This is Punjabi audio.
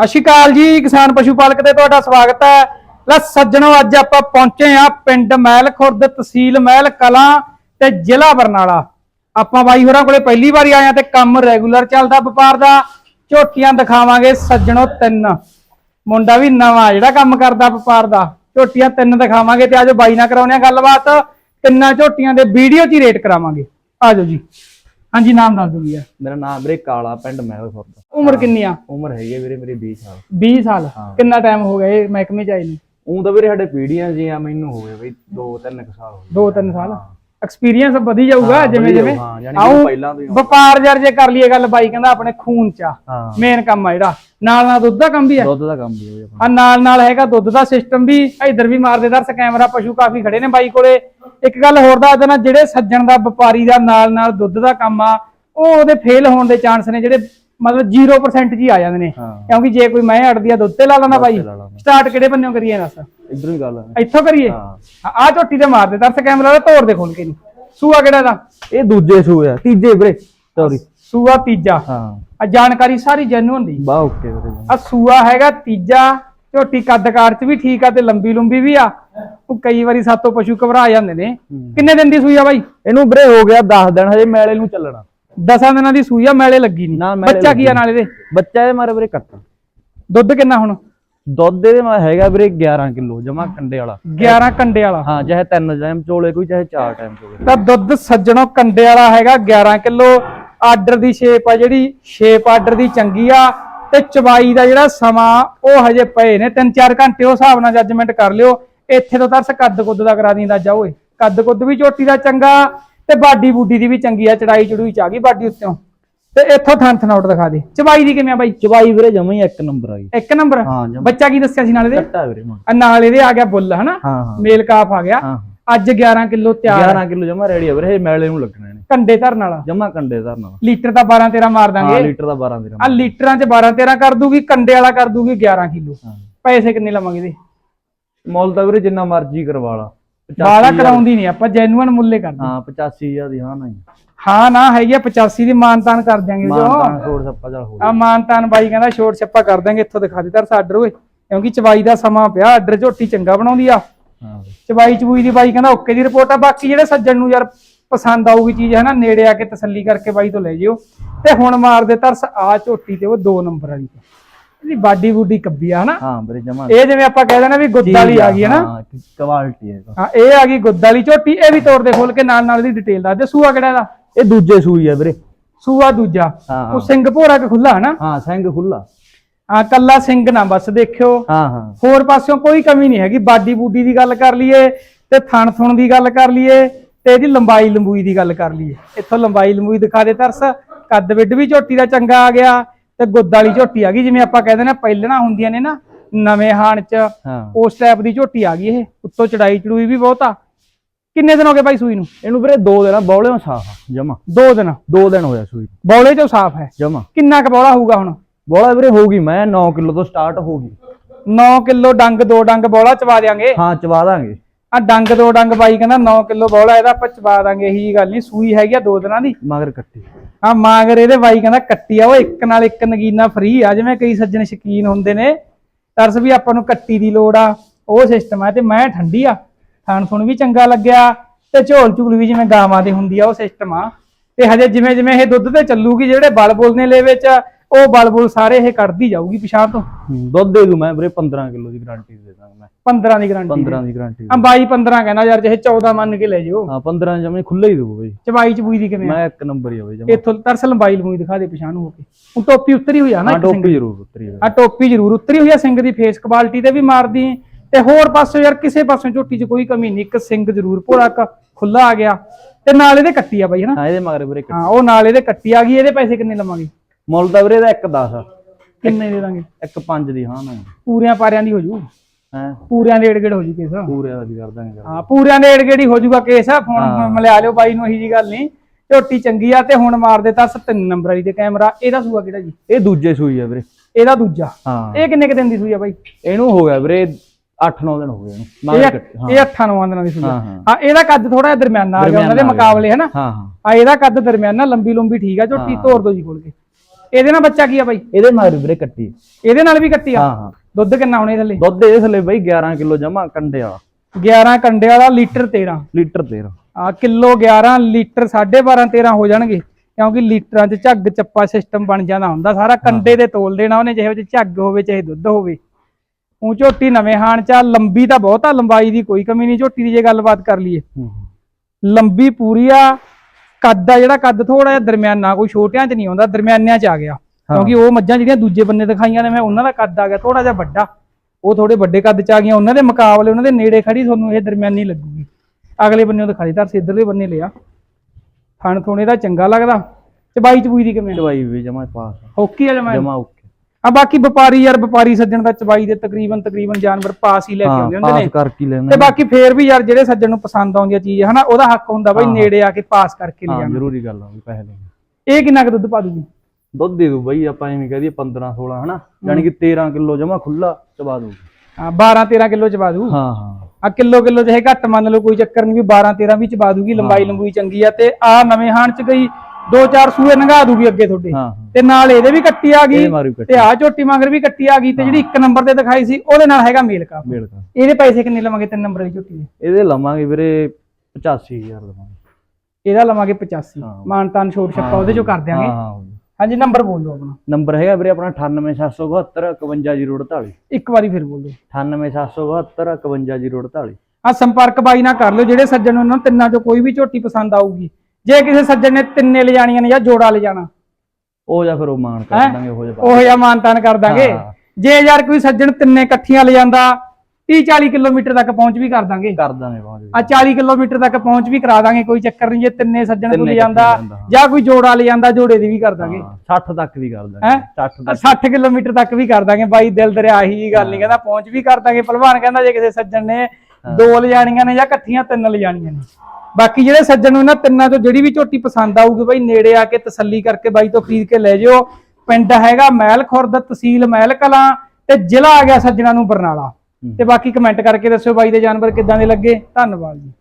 ਸਤਿ ਸ਼੍ਰੀ ਅਕਾਲ ਜੀ, ਕਿਸਾਨ ਪਸ਼ੂ ਪਾਲਕ ਤੇ ਤੁਹਾਡਾ ਸਵਾਗਤ ਹੈ। ਲੈ ਸੱਜਣੋ, ਅੱਜ ਆਪਾਂ ਪਹੁੰਚੇ ਆ ਪਿੰਡ ਮਹਿਲ ਖੁਰਦ ਤਹਿਸੀਲ ਮਹਿਲ ਕਲਾਂ ਤੇ ਜ਼ਿਲ੍ਹਾ ਬਰਨਾਲਾ। ਆਪਾਂ ਬਾਈ ਹੋਰਾਂ ਕੋਲੇ ਪਹਿਲੀ ਵਾਰੀ ਆਏ ਆ ਤੇ ਕੰਮ ਰੈਗੂਲਰ ਚੱਲਦਾ ਵਪਾਰ ਦਾ। ਝੋਟੀਆਂ ਦਿਖਾਵਾਂਗੇ ਸੱਜਣੋ ਤਿੰਨ। ਮੁੰਡਾ ਵੀ ਨਵਾਂ, ਜਿਹੜਾ ਕੰਮ ਕਰਦਾ ਵਪਾਰ ਦਾ। ਝੋਟੀਆਂ ਤਿੰਨ ਦਿਖਾਵਾਂਗੇ ਤੇ ਆਜੋ ਬਾਈ ਨਾਲ ਕਰਾਉਣੇ ਆ ਗੱਲਬਾਤ। ਤਿੰਨਾਂ ਝੋਟੀਆਂ ਦੇ ਵੀਡੀਓ 'ਚ ਹੀ ਰੇਟ ਕਰਾਵਾਂਗੇ। ਆਜੋ ਜੀ। ਹਾਂਜੀ, ਨਾਮ ਦੱਸ ਦਿਓ ਵੀਰ ਮੇਰਾ ਨਾਮ ਵੀਰੇ ਕਾਲਾ, ਪਿੰਡ ਮਹਿਲਖੁਰ ਦਾ ਉਮਰ ਕਿੰਨੀ ਆ? ਉਮਰ ਹੈਗੀ ਹੈ ਵੀਰੇ ਮੇਰੀ 20 ਸਾਲ। 20 ਸਾਲ? ਕਿੰਨਾ ਟਾਈਮ ਹੋ ਗਿਆ ਇਹ ਮਹਿਕਮੇ ਚ ਆਏ ਨੂੰ? ਉਂ ਤਾਂ ਵੀਰੇ ਸਾਡੇ ਪੀੜੀਆਂ ਜੀ ਆ ਮੈਨੂੰ ਹੋ ਗਏ ਬਈ 2-3 ਸਾਲ ਹੋ ਗਏ। ਦੋ ਤਿੰਨ ਸਾਲ ਐਕਸਪੀਰੀਅੰਸ ਵਧੀ ਜਾਊਗਾ ਹਾਂ, ਜਿਵੇਂ ਵਧੀ ਜਿਵੇਂ? ਜਾਊ, ਹਾਂ, ਯਾਨੀ ਕਿ ਆਊ ਪਹਿਲਾਂ ਤੋਂ ਹੀ ਵਪਾਰ ਯਾਰ ਜੇ ਕਰ ਲਈਏ ਗੱਲ ਬਾਈ ਕਹਿੰਦਾ ਆਪਣੇ ਖੂਨ ਚ ਆ। ਹਾਂ। ਮੇਨ ਕੰਮ ਆ ਜਿਹੜਾ ਨਾਲ ਨਾਲ ਦੁੱਧ ਦਾ ਕੰਮ ਵੀ ਆ? ਦੁੱਧ ਦਾ ਕੰਮ ਵੀ ਹੋਇਆ ਆਪਣਾ। ਆ ਨਾਲ ਨਾਲ ਹੈਗਾ ਦੁੱਧ ਦਾ ਸਿਸਟਮ ਵੀ। ਇਧਰ ਵੀ ਮਾਰਦੇ ਦਰਸ ਕੈਮਰਾ ਪਸ਼ੂ ਕਾਫੀ ਖੜੇ ਨੇ ਬਾਈ ਕੋਲੇ। ਇੱਕ ਗੱਲ ਹੋਰ ਦੱਸ ਦੇਣਾ ਜਿਹੜੇ ਸੱਜਣ ਦਾ ਵਪਾਰੀ ਦਾ ਨਾਲ ਨਾਲ ਦੁੱਧ ਦਾ ਕੰਮ ਆ ਉਹ ਉਹਦੇ ਫੇਲ ਹੋਣ ਦੇ ਚਾਂਸ ਨੇ ਜਿਹੜੇ ਮਤਲਬ 0% ਜੀ ਆ ਜਾਂਦੇ ਨੇ। ਹਾਂ। ਕਿਉਂਕਿ ਜੇ ਕੋਈ ਮੈਂ ਅੜਦੀ ਆ ਦੁੱਧ ਤੇ ਲਾ ਲੈਂਦਾ ਬਾਈ ਤੇ ਲਾ ਲਾਂਗੇ। ਸਟਾਰਟ ਕਿਹੜੇ ਬੰਨਿਓ ਕਰੀਏ ਦੱਸ? ਇਧਰੋਂ ਹੀ ਗੱਲ ਹੈ ਇੱਥੋਂ ਕਰੀਏ? ਹਾਂ। ਆ ਝੋਟੀ ਤੇ ਮਾਰ ਦੇ ਦਰਸ ਕੈਮਰਾ ਦਾ ਤੋੜ ਦੇ ਖੋਲ ਕੇ ਨਹੀਂ ਸੂਆ ਕਿਹੜਾ ਦਾ? ਇਹ ਦੂਜੇ ਸੂਏ ਆ ਤੀਜੇ ਵੀਰੇ ਸੌਰੀ ਸੂਆ ਤੀਜਾ। ਹਾਂ। ਆ ਜਾਣਕਾਰੀ ਸਾਰੀ ਜੈਨੂਨ ਦੀ ਬਾ ਓਕੇ ਵੀਰੇ ਆ ਸੂਆ ਹੈਗਾ ਤੀਜਾ ਝੋਟੀ ਕੱਦਕਾਰ ਚ ਵੀ ਠੀਕ ਆ ਤੇ ਲੰਬੀ ਲੰਬੀ ਵੀ ਆ। ਉਹ ਕਈ ਵਾਰੀ ਸਾਤੋਂ ਪਸ਼ੂ ਘਬਰਾ ਜਾਂਦੇ ਨੇ। ਕਿੰਨੇ ਦਿਨ ਦੀ ਸੂਈ ਆ ਬਾਈ? ਇਹਨੂੰ ਵੀਰੇ ਹੋ ਗਿਆ 10 ਦਿਨ ਹਜੇ ਮੈਲੇ ਨੂੰ ਚੱਲਣਾ। ਦਸਾਂ ਦਿਨਾਂ ਦੀ ਸੂਈ ਆ ਮੈਲੇ ਲੱਗੀ ਨਾ, ਨਹੀਂ ਮੈਲੇ ਬੱਚਾ ਕੀ ਆ ਲੱਗੀ ਨਾਲੇ ਦੇ ਬੱਚਾ ਇਹ ਮਾਰੇ ਵੀਰੇ ਕੱਟਾ। ਦੁੱਧ ਕਿੰਨਾ ਹੁਣ? ਦੁੱਧ ਇਹਦੇ ਮਾ ਹੈਗਾ ਵੀਰੇ 11 ਕਿਲੋ ਜਮਾ ਕੰਡੇ ਵਾਲਾ। 11 ਕੰਡੇ ਵਾਲਾ। ਹਾਂ ਚਾਹੇ 3 ਟਾਈਮ ਚੋਲੇ ਕੋਈ ਚਾਹੇ 4 ਟਾਈਮ ਚੋਲੇ। ਤਾਂ ਦੁੱਧ ਸੱਜਣੋਂ ਕੰਡੇ ਵਾਲਾ ਹੈਗਾ 11 ਕਿਲੋ। ਆਰਡਰ ਦੀ ਸ਼ੇਪ ਆ ਜਿਹੜੀ ਸ਼ੇਪ ਆਰਡਰ ਦੀ ਚੰਗੀ ਆ ਤੇ ਚਵਾਈ ਦਾ ਜਿਹੜਾ ਸਮਾਂ ਉਹ ਹਜੇ ਪਏ ਨੇ। 3-4 ਘੰਟੇ ਉਹ ਹਿਸਾਬ ਨਾਲ ਜੱਜਮੈਂਟ ਕਰ ਲਿਓ। ਇੱਥੇ ਤੋਂ ਤਰਸ ਕੱਦ ਕੁੱਦ ਦਾ ਕਰਾ ਦਿੰਦਾ ਜਾ ਓਏ। ਕੱਦ ਕੁੱਦ ਵੀ ਝੋਟੀ ਦਾ ਚੰਗਾ ਤੇ ਬਾਡੀ ਬੂਡੀ ਦੀ ਵੀ ਚੰਗੀ ਆ ਚੜਾਈ ਚੜੂਈ ਚ ਆ ਗਈ ਬਾਡੀ ਉੱਤੋਂ। ਤੇ ਇੱਥੋਂ ਥਣ ਥਨੌਟ ਦਿਖਾ ਦੇ। ਚਵਾਈ ਦੀ ਕਿਵੇਂ ਆ ਬਾਈ? ਚਵਾਈ ਵੀਰੇ ਜਮਾ ਹੀ ਇੱਕ ਨੰਬਰ ਆ ਗਈ ਇੱਕ ਨੰਬਰ? ਹਾਂ ਜਮਾ। ਬੱਚਾ ਕੀ ਦੱਸਿਆ ਸੀ ਨਾਲੇ ਦੇ ਕੱਟਾ ਵੀਰੇ ਹੁਣ ਆ ਨਾਲ ਇਹਦੇ ਆ ਗਿਆ ਬੁੱਲ ਹਨਾ? ਹਾਂ ਹਾਂ। ਮੇਲ ਕਾਫ ਆ ਗਿਆ। ਹਾਂ ਅੱਜ 11 ਕਿਲੋ ਤਿਆਰ 11 ਕਿਲੋ ਜਮਾ ਰੈਡੀ ਆ ਵੀਰੇ ਇਹ ਮੈਲੇ ਨੂੰ ਲੱਗਣੇ ਨੇ ਕੰਡੇ ਧਰਨ ਵਾਲਾ। ਜਮਾ ਕੰਡੇ ਧਰਨ ਵਾਲਾ। ਲੀਟਰ ਤਾਂ 12 13 ਮਾਰ ਹਾਂ ਦਾਂਗੇ ਲੀਟਰ ਦਾ 12 ਦੇ ਆ ਲੀਟਰਾਂ ਚ 12 13 ਕਰ ਦੂਗੀ ਕੰਡੇ ਵਾਲਾ ਕਰ ਦੂਗੀ 11 ਕਿਲੋ। ਹਾਂ। ਪੈਸੇ ਕਿੰਨੇ ਲਵਾਂਗੇ ਇਹਦੇ? ਮੁੱਲ ਤਾਂ ਵੀਰੇ ਜਿੰਨਾ ਮਰਜ਼ੀ ਕਰਵਾ ਲਾ। ਬਾਲਾ ਕਰਾਉਂਦੀ ਨਹੀਂ ਆਪਾਂ ਜੈਨੂਅਨ ਮੁੱਲੇ ਕਰਦੇ ਹਾਂ। 85000 ਦੀ ਹਾਂ ਨਹੀਂ। ਹਾਂ ਨਾ ਹੈਗੀ ਆ 85 ਦੀ ਮਾਨਤਾਨ ਕਰ ਦਿਆਂਗੇ ਜੋ। ਮਾਨਤਾਨ ਛੋੜ ਸੱਪਾ ਚੱਲ ਹੋ ਆ ਮਾਨਤਾਨ ਬਾਈ ਕਹਿੰਦਾ ਸ਼ੋਰ ਛੱਪਾ ਕਰ ਦਿਆਂਗੇ ਇੱਥੋਂ ਦਿਖਾ ਦੇ ਤਰਸ ਆਰਡਰ ਓਏ। ਕਿਉਂਕਿ ਚਵਾਈ ਦਾ ਸਮਾਂ ਪਿਆ ਆਰਡਰ ਝੋਟੀ ਚੰਗਾ ਬਣਾਉਂਦੀ ਆ। ਚਵਾਈ ਚਬੂਈ ਦੀ ਬਾਈ ਕਹਿੰਦਾ ਓਕੇ ਦੀ ਰਿਪੋਰਟ ਆ ਬਾਕੀ ਜਿਹੜੇ ਸੱਜਣ ਨੂੰ ਯਾਰ ਪਸੰਦ ਆਊਗੀ ਚੀਜ਼ ਹੈ ਨਾ ਨੇੜੇ ਆ ਕੇ ਤਸੱਲੀ ਕਰਕੇ ਬਾਈ ਤੋਂ ਲੈ ਜਿਓ। ਤੇ ਹੁਣ ਮਾਰਦੇ ਤਰਸ ਆ ਝੋਟੀ ਤੇ ਉਹ 2 ਨੰਬਰ ਵਾਲੀ ਤੇ। ਇਹਦੀ ਬਾਡੀ ਬੂਡੀ ਕੱਬੀ ਆ ਹਨਾ? ਹਾਂ ਵੀਰੇ ਜਮਾ ਇਹ ਜਿਵੇਂ ਆਪਾਂ ਕਹਿ ਦਿੰਦੇ ਨਾ ਵੀ ਗੁੱਦ ਵਾਲੀ ਆ ਗਈ ਹੈ ਨਾ ਹਾਂ ਕੁਆਲਿਟੀ ਹੈ। ਹਾਂ ਇਹ ਆ ਗਈ ਗੁੱਦ ਵਾਲੀ ਝੋਟੀ ਇਹ ਵੀ ਤੋੜ ਦੇ ਖੋਲ ਕੇ ਨਾਲ ਨਾਲ ਦੀ ਡਿਟੇਲ ਦੱਸ ਦੇ। ਸੂਆ ਕਿਹੜਾ ਦਾ ਇਹ ਦੂਜੇ ਸੂਈ ਆ ਵੀਰੇ। ਸੂਆ ਦੂਜਾ। ਹਾਂ ਉਹ ਸਿੰਘ ਭੋਰਾ ਕੇ ਖੁੱਲਾ ਹੈ ਨਾ ਹਾਂ ਸਿੰਘ ਖੁੱਲਾ ਹਾਂ ਕੱਲਾ ਸਿੰਘ ਨਾ ਬਸ ਦੇਖਿਓ। ਹਾਂ ਹਾਂ। ਹੋਰ ਪਾਸਿਓਂ ਕੋਈ ਕਮੀ ਨਹੀਂ ਹੈਗੀ। ਬਾਡੀ ਬੂਡੀ ਦੀ ਗੱਲ ਕਰ ਲਈਏ ਤੇ ਥਣ ਥੁਣ ਦੀ ਗੱਲ ਕਰ ਲਈਏ ਤੇ ਇਹਦੀ ਲੰਬਾਈ ਲੰਬੂਈ ਦੀ ਗੱਲ ਕਰ ਲਈਏ। ਇੱਥੋਂ ਲੰਬਾਈ ਲੰਬੂਈ ਦਿਖਾ ਦੇ ਤਰਸ। ਕੱਦ ਵਿੱਡ ਵੀ ਝੋਟੀ ਦਾ ਚੰਗਾ ਆ ਗਿਆ। ਤੇ ਗੁੱਦ ਵਾਲੀ ਝੋਟੀ ਆ ਗਈ ਜਿਵੇਂ ਆਪਾਂ ਕਹਿੰਦੇ ਨੇ ਪਹਿਲਣਾ ਹੁੰਦੀਆਂ ਨੇ ਨਾ ਨਵੇਂ ਹਾਣ ਚ ਹਾਂ। ਉਸ ਟਾਈਪ ਦੀ ਝੋਟੀ ਆ ਗਈ ਇਹ। ਉੱਤੋਂ ਚੜਾਈ ਚੜੂਈ ਵੀ ਬਹੁਤ ਆ। ਕਿੰਨੇ ਦਿਨ ਹੋ ਗਏ ਬਾਈ ਸੂਈ ਨੂੰ? ਇਹਨੂੰ ਵੀਰੇ ਦੋ ਦਿਨ ਬੌਲੇ ਸਾਫ਼ ਆ ਜਮਾ। ਦੋ ਦਿਨ। ਦੋ ਦਿਨ ਹੋਇਆ ਸੂਈ ਬੌਲੇ ਚੋਂ ਸਾਫ਼ ਹੈ। ਜਮਾ। ਕਿੰਨਾ ਕੁ ਬੌਲਾ ਹੋਊਗਾ ਹੁਣ? ਬੌਲਾ ਵੀਰੇ ਹੋਊਗੀ ਮੈਂ 9 ਕਿਲੋ ਤੋਂ ਸਟਾਰਟ ਹੋਊਗੀ 9 ਕਿਲੋ ਡੰਗ ਦੋ ਡੰਗ ਬੌਲਾ ਚਵਾ ਦਿਆਂਗੇ। ਹਾਂ ਚਵਾ ਦਾਂਗੇ। ਆ ਡੰਗ ਦੋ ਡੰਗ ਬਾਈ ਕਹਿੰਦਾ 9 ਕਿਲੋ ਬੌਲਾ ਇਹਦਾ ਆਪਾਂ ਚਵਾ ਦਾਂਗੇ ਇਹੀ ਗੱਲ ਨਹੀਂ ਸੂਈ ਹੈਗੀ ਆ ਦੋ ਦਿਨਾਂ ਦੀ। ਮਗਰ ਕੱਟੀ। ਆ ਮਾਗਰ ਇਹਦੇ ਬਾਈ ਕਹਿੰਦਾ ਕੱਟੀ ਆ ਉਹ ਇੱਕ ਨਾਲ ਇੱਕ ਨਗੀਨਾ ਫ੍ਰੀ ਆ ਜਿਵੇਂ ਕਈ ਸੱਜਣ ਸ਼ਕੀਨ ਹੁੰਦੇ ਨੇ ਤਰਸ ਵੀ ਆਪਾਂ ਨੂੰ ਕੱਟੀ ਦੀ ਲੋੜ ਆ ਉਹ ਸਿਸਟਮ ਆ ਤੇ ਮੈਂ ਠੰਡੀ ਆ ਖਾਣ ਥੁਣ ਵੀ ਚੰਗਾ ਲੱਗਿਆ ਤੇ ਝੋਲ ਝੂਲ ਵੀ ਜਿਵੇਂ ਗਾਵਾਂ ਦੀ ਹੁੰਦੀ ਆ ਉਹ ਸਿਸਟਮ ਆ। ਤੇ ਹਜੇ ਜਿਵੇਂ ਜਿਵੇਂ ਇਹ ਦੁੱਧ ਤੇ ਚੱਲੂਗੀ ਜਿਹੜੇ ਬਲ ਬੁਲ ਨੇ ਲੈ ਵਿੱਚ ਉਹ ਬਲ ਬੁਲ ਸਾਰੇ ਇਹ ਕੱਢਦੀ ਜਾਊਗੀ ਪਿਛਾਂ ਤੋਂ? ਦੁੱਧ ਦੇ ਦੂ ਮੈਂ ਵੀਰੇ 15 ਕਿਲੋ ਦੀ ਗਾਰੰਟੀ ਦੇ ਦਾਂਗਾ ਮੈਂ। 15 ਦੀ ਗਾਰੰਟੀ 15 ਦੀ। ਗਾਰੰਟੀ ਆ ਬਾਈ 15 ਕਹਿੰਦਾ ਯਾਰ ਜੇ 14 ਮੰਨ ਕੇ ਲੈ ਜਿਓ। ਹਾਂ 15 ਜਮੇ ਖੁੱਲੇ ਹੀ ਦੂ ਬਈ। ਚਬਾਈ ਚਬੂਈ ਦੀ ਕਿਵੇਂ? ਮੈਂ ਇੱਕ ਨੰਬਰ ਹੀ ਬਈ ਜਮਾ। ਇੱਥੋਂ ਤਰਸ ਲੰਬਾਈ ਲੰਬੂਈ ਦਿਖਾ ਦੇ ਪਛਾਣ ਹੋ ਕੇ। ਹੁਣ ਟੋਪੀ ਉਤਰੀ ਹੋਈ ਆ ਨਾ ਹਾਂ ਟੋਪੀ ਜ਼ਰੂਰ ਉਤਰੀ ਆ। ਟੋਪੀ ਜ਼ਰੂਰ ਉਤਰੀ ਹੋਈ ਆ ਸਿੰਘ ਦੀ ਫੇਸ ਕੁਆਲਿਟੀ ਤੇ ਵੀ ਮਾਰਦੀ ਤੇ ਹੋਰ ਪਾਸੋਂ ਯਾਰ ਕਿਸੇ ਪਾਸੋਂ ਝੋਟੀ 'ਚ ਕੋਈ ਕਮੀ ਨਹੀਂ ਇੱਕ ਸਿੰਘ ਜ਼ਰੂਰ ਕ ਖੁੱਲਾ ਆ ਗਿਆ। ਤੇ ਨਾਲ ਇਹਦੇ ਕੱਟੀ ਆ ਬਾਈ ਹਨਾ? ਹਾਂ ਇਹਦੇ ਮਗਰ ਵੀਰੇ ਕੱਟੀ। ਹਾਂ ਉਹ ਨਾਲ ਇਹਦੇ ਕੱਟੀ ਆ ਗਈ ਇਹਦੇ ਪੈਸੇ ਕਿੰਨੇ ਲਵਾਂਗੇ? ਮੁੱਲ ਤਾਂ ਵੀਰੇ ਦਾ 1 10 ਆ ਕਿੰਨੇ ਦੇ ਦਾਂਗੇ? ਇੱਕ 5 ਦੀ ਹਾਂ ਨਾ। ਪੂਰਿਆਂ ਪਾਰਿਆਂ ਦੀ ਹੋ ਜੂ? ਹੈ? ਪੂਰਿਆਂ ਦੇ ਏੜਗੇੜ ਹੋ ਜੂ ਕੇਸ? ਪੂਰੇ ਦਾ ਵੀ ਕਰ ਦਾਂਗੇ। ਹਾਂ ਪੂਰਿਆਂ ਦੇ ਏੜਗੇੜ ਹੀ ਹੋ ਜੂਗਾ ਕੇਸ। ਫੋਨ ਹਾਂ। ਮਿਲਾ ਲਿਓ ਬਾਈ ਨੂੰ ਇਹੀ ਜੀ ਗੱਲ ਨਹੀਂ। ਝੋਟੀ ਚੰਗੀ ਆ ਤੇ ਹੁਣ ਮਾਰਦੇ ਤਾਂ ਤਿੰਨ ਨੰਬਰ ਵਾਲੀ ਤੇ ਕੈਮਰਾ। ਇਹਦਾ ਸੂਆ ਕਿਹੜਾ ਜੀ? ਇਹ ਦੂਜੇ ਸੂਈ ਆ ਵੀਰੇ। ਇਹਦਾ ਦੂਜਾ। ਹਾਂ। ਇਹ ਕਿੰਨੇ ਕ ਦਿਨ ਦੀ ਸੂਈ ਆ ਬਾਈ? ਇਹਨੂੰ ਹੋ ਗਿਆ ਵੀਰੇ 8-9 ਦਿਨ ਹੋ ਗਏ ਇਹਨੂੰ। ਇਹ ਮਗਰ ਕੱਟੀ ਹਾਂ। ਇਹ 8 9 ਦਿਨਾਂ ਦੀ ਸੂਈ ਆ। ਹਾਂ, ਹਾਂ। ਹਾਂ ਇਹਦਾ ਕੱਦ ਥੋੜਾ ਜਿਹਾ ਦਰਮਿਆਨਾ ਆ ਗਿਆ ਉਹਨਾਂ ਦੇ। ਮੁਕਾਬਲੇ ਹਨਾ ਹਾਂ ਹਾਂ। ਆ ਇਹਦਾ ਕੱਦ ਦਰਮਿਆਨਾ ਲੰਬੀ ਲੰਬੀ ਠੀਕ ਆ ਝੋਟੀ ਹਾਂ। ਤੋੜ ਦੋ ਜੀ ਖੋਲ ਕੇ। ਇਹਦੇ ਨਾਲ ਬੱਚਾ ਕੀ ਆ ਬਾਈ? ਇਹਦੇ ਮਗਰ ਵੀਰੇ ਕੱਟੀ। ਇਹਦੇ ਨਾਲ ਵੀ ਕੱਟੀ ਆ? ਹਾਂ ਹਾਂ। ਦੁੱਧ ਕਿੰਨਾ ਹੋਣੇ ਥੱਲੇ ਦੁੱਧ ਇਹਦੇ ਥੱਲੇ ਬਈ 11 ਕਿਲੋ ਜਮਾ ਕੰਡੇ ਵਾਲਾ। 11 ਕੰਡੇ ਵਾਲਾ ਲੀਟਰ 13 ਲੀਟਰ 13 ਆ ਕਿਲੋ 11 ਲੀਟਰ 12.5 13 ਹੋ ਜਾਣਗੇ। ਕਿਉਂਕਿ ਲੀਟਰਾਂ 'ਚ ਝੱਗ ਚੱਪਾ ਸਿਸਟਮ ਬਣ ਜਾਂਦਾ ਹੁੰਦਾ। ਸਾਰਾ ਕੰਡੇ ਦੇ ਤੋਲ ਦੇਣਾ ਉਹਨੇ ਜਿਹੇ ਵਿੱਚ ਝੱਗ ਹੋਵੇ ਚਾਹੇ ਦੁੱਧ ਹੋਵੇ। ਉਹ ਝੋਟੀ ਨਵੇਂ ਹਾਣ ਚ ਲੰਬੀ ਤਾਂ ਬਹੁਤ ਆ ਲੰਬਾਈ ਦੀ ਕੋਈ ਕਮੀ ਨਹੀਂ। ਝੋਟੀ ਦੀ ਜੇ ਗੱਲਬਾਤ ਕਰ ਲਈਏ। ਲੰਬੀ ਪੂਰੀ ਆ। ਕੱਦ ਆ ਜਿਹੜਾ ਕੱਦ ਥੋੜਾ ਜਿਹਾ ਦਰਮਿਆਨਾ ਕੋਈ ਛੋਟਿਆਂ 'ਚ ਨਹੀਂ ਆਉਂਦਾ ਦਰਮਿਆਨਿਆਂ 'ਚ ਆ ਗਿਆ। ਕਿਉਂਕਿ ਉਹ ਮੱਝਾਂ ਜਿਹੜੀਆਂ ਦੂਜੇ ਬੰਨੇ ਦਿਖਾਈਆਂ ਨੇ ਮੈਂ ਉਹਨਾਂ ਦਾ ਕੱਦ ਆ ਗਿਆ ਥੋੜਾ ਜਿਹਾ ਵੱਡਾ। ਉਹ ਥੋੜੇ ਵੱਡੇ ਕੱਦ 'ਚ ਆ ਗਈਆਂ ਉਹਨਾਂ ਦੇ ਮੁਕਾਬਲੇ ਉਹਨਾਂ ਦੇ ਨੇੜੇ ਖੜੀ ਤੁਹਾਨੂੰ ਇਹ ਦਰਮਿਆਨੀ ਲੱਗੂਗੀ। ਅਗਲੇ ਬੰਨੇ ਉਹ ਦਿਖਾਈ ਧਰ ਇਧਰਲੇ ਬੰਨੇ ਲਿਆ। ਥਣ ਥੋਣੇ ਦਾ ਚੰਗਾ ਲੱਗਦਾ। ਚਬਾਈ ਚਬੂਈ ਦੀ ਕਿਵੇਂ? ਦਵਾਈ ਵੀ ਜਮਾ ਪਾਸ ਹੋਕੀ ਆ ਜਮਾ ਜਮਾ ਓਕੇ। ਆ ਬਾਕੀ ਵਪਾਰੀ ਯਾਰ ਵਪਾਰੀ ਸੱਜਣ ਦਾ ਚਬਾਈ ਦੇ ਤਕਰੀਬਨ ਤਕਰੀਬਨ ਜਾਨਵਰ ਪਾਸ ਹੀ ਲੈ ਕੇ ਆਉਂਦੇ ਹੁੰਦੇ ਪਾਸ ਨੇ ਕਰਕੇ ਹੀ ਲੈਣਾ ਤੇ ਬਾਕੀ ਫੇਰ ਵੀ ਯਾਰ ਜਿਹੜੇ ਸੱਜਣ ਨੂੰ ਪਸੰਦ ਆਉਂਦੀ ਆ ਚੀਜ਼ ਹਨਾ ਉਹਦਾ ਹੱਕ ਹੁੰਦਾ ਬਈ। ਨੇੜੇ ਆ ਕੇ ਪਾਸ ਕਰਕੇ ਲੈ ਹਾਂ ਜਾਣਾ ਜ਼ਰੂਰੀ ਗੱਲ ਆ ਵੀ ਪੈਸੇ ਲੈਣੇ। ਇਹ ਕਿੰਨਾ ਕੁ ਦੁੱਧ ਪਾ ਦੂਗੀ? ਦੁੱਧ ਦੇ ਦੂ ਬਈ ਆਪਾਂ ਐਵੇਂ ਕਹਿ ਦਈਏ 15 16 ਹਨਾ। ਯਾਨੀ ਕਿ 13 ਕਿਲੋ ਜਮਾ ਖੁੱਲਾ ਚਬਾ ਦੂ ਹਾਂ 12 13 ਕਿਲੋ ਚ ਪਾ ਦੂ ਹਾਂ ਹਾਂ। ਆ ਕਿਲੋ ਕਿਲੋ ਜਿਹੇ ਘੱਟ ਮੰਨ ਲਓ ਕੋਈ ਚੱਕਰ ਨਹੀਂ ਵੀ 12 13 ਵੀ ਚ ਪਾ ਦੂਗੀ ਲੰਬਾਈ ਲੰਬੂਈ ਚੰਗੀ ਆ। ਤੇ ਆ ਨਵੇਂ ਹਾਣ ਚ ਗਈ ਦੋ ਚਾਰ ਸੂਏ ਨੰਗਾ ਦੂਗੀ ਅੱਗੇ ਤੁਹਾਡੇ। ਹਾਂ ਤੇ ਨਾਲ ਇਹਦੇ ਵੀ ਕੱਟੀ ਆ ਗਈ ਤੇ ਆ ਝੋਟੀ ਮਗਰ ਵੀ ਕੱਟੀ ਆ ਗਈ ਤੇ ਜਿਹੜੀ ਇੱਕ ਨੰਬਰ ਤੇ ਦਿਖਾਈ ਸੀ ਉਹਦੇ ਨਾਲ ਹੈਗਾ ਮੇਲ ਕਾ ਇਹਦੇ ਪੈਸੇ ਕਿੰਨੇ ਲਵਾਂਗੇ ਤਿੰਨ ਨੰਬਰ ਦੀ ਝੋਟੀ ਦੇ? ਇਹਦੇ ਲਵਾਂਗੇ ਵੀਰੇ 85000 ਦਵਾਂਗੇ ਇਹਦਾ ਲਵਾਂਗੇ 85 ਹਾਂ। ਮਾਨਤਾਨ ਛੋਟ ਛੱਪਾ ਉਹਦੇ ਚੋਂ ਕਰ ਦਿਆਂਗੇ। ਹਾਂਜੀ ਨੰਬਰ ਬੋਲ ਆਪਣਾ। ਨੰਬਰ ਹੈਗਾ ਵੀਰੇ ਆਪਣਾ 98772 51048 ਇੱਕ ਵਾਰੀ ਫਿਰ ਬੋਲ ਦਿਓ। 98772 51048 ਆ ਸੰਪਰਕ ਬਾਈ ਨਾਲ ਕਰ ਲਿਓ ਜਿਹੜੇ ਸੱਜਣ ਨੂੰ ਇਹਨਾਂ ਤਿੰਨਾਂ ਚੋਂ ਕੋਈ ਵੀ ਝੋਟੀ ਪਸੰਦ ਆਊਗੀ। ਜੇ ਕਿਸੇ ਸੱਜਣ ਨੇ ਤਿੰਨੇ ਲਿਜਾਣੀਆਂ ਨੇ ਜਾਂ ਜੋੜਾ ਲਿਜਾਣਾ ਉਹ ਜਾਂ ਫਿਰ ਉਹ ਮਾਨ ਕਰ? ਦਾਂਗੇ ਉਹ ਜਿਹਾ ਉਹ ਜਿਹਾ ਮਾਨਤਾਨ ਕਰ ਦਾਂਗੇ। ਜੇ ਯਾਰ ਕੋਈ ਸੱਜਣ ਤਿੰਨੇ ਇਕੱਠੀਆਂ ਲਿਜਾਂਦਾ 30 40 ਕਿਲੋਮੀਟਰ ਤੱਕ ਪਹੁੰਚ ਵੀ ਕਰ ਦਾਂਗੇ। ਕਰ ਦਾਂਗੇ ਪਹੁੰਚ ਆ 40 ਕਿਲੋਮੀਟਰ ਤੱਕ ਪਹੁੰਚ ਵੀ ਕਰਾ ਦਾਂਗੇ ਕੋਈ ਚੱਕਰ ਨਹੀਂ ਜੇ ਤਿੰਨੇ ਸੱਜਣ ਤਿੰਨੇ ਲਿਜਾਂਦਾ। ਜਾਂ ਕੋਈ ਜੋੜਾ ਲਿਜਾਂਦਾ ਜੋੜੇ ਦੀ ਵੀ ਕਰ ਦਾਂਗੇ। 60 ਤੱਕ ਵੀ ਕਰ ਦਾਂਗੇ ਹੈਂ? 60 ਆ ਤੱਕ। 60 ਕਿਲੋਮੀਟਰ ਤੱਕ ਵੀ ਕਰ ਦਾਂਗੇ। ਬਾਈ ਦਿਲ ਦਰਿਆ ਹੀ ਜੀ ਗੱਲ ਨਹੀਂ ਕਹਿੰਦਾ ਪਹੁੰਚ ਵੀ ਕਰ ਦਾਂਗੇ। ਪਹਿਲਵਾਨ ਕਹਿੰਦਾ ਜੇ ਕਿਸੇ ਸੱਜਣ ਨੇ ਦੋ ਲਿਜਾਣੀਆਂ ਨੇ ਜਾਂ ਇਕੱਠੀਆਂ ਤਿੰਨ ਲਿਜਾਣੀਆਂ ਨੇ। ਬਾਕੀ ਜਿਹੜੇ ਸੱਜਣ ਨੂੰ ਇਹਨਾਂ ਤਿੰਨਾਂ ਚੋਂ ਜਿਹੜੀ ਵੀ ਝੋਟੀ ਪਸੰਦ ਆਊਗੀ ਬਾਈ ਨੇੜੇ ਆ ਕੇ ਤਸੱਲੀ ਕਰਕੇ ਬਾਈ ਤੋਂ ਖਰੀਦ ਕੇ ਲੈ ਜਿਓ। ਪਿੰਡ ਹੈਗਾ ਮਹਿਲ ਖੁਰਦ ਤਹਿਸੀਲ ਮਹਿਲ ਕਲਾਂ ਤੇ ਜ਼ਿਲ੍ਹਾ ਆ ਗਿਆ ਸੱਜਣਾ ਨੂੰ ਬਰਨਾਲਾ। ਤੇ ਬਾਕੀ ਕਮੈਂਟ ਕਰਕੇ ਦੱਸਿਓ ਬਾਈ ਦੇ ਜਾਨਵਰ ਕਿੱਦਾਂ ਦੇ ਲੱਗੇ। ਧੰਨਵਾਦ ਜੀ।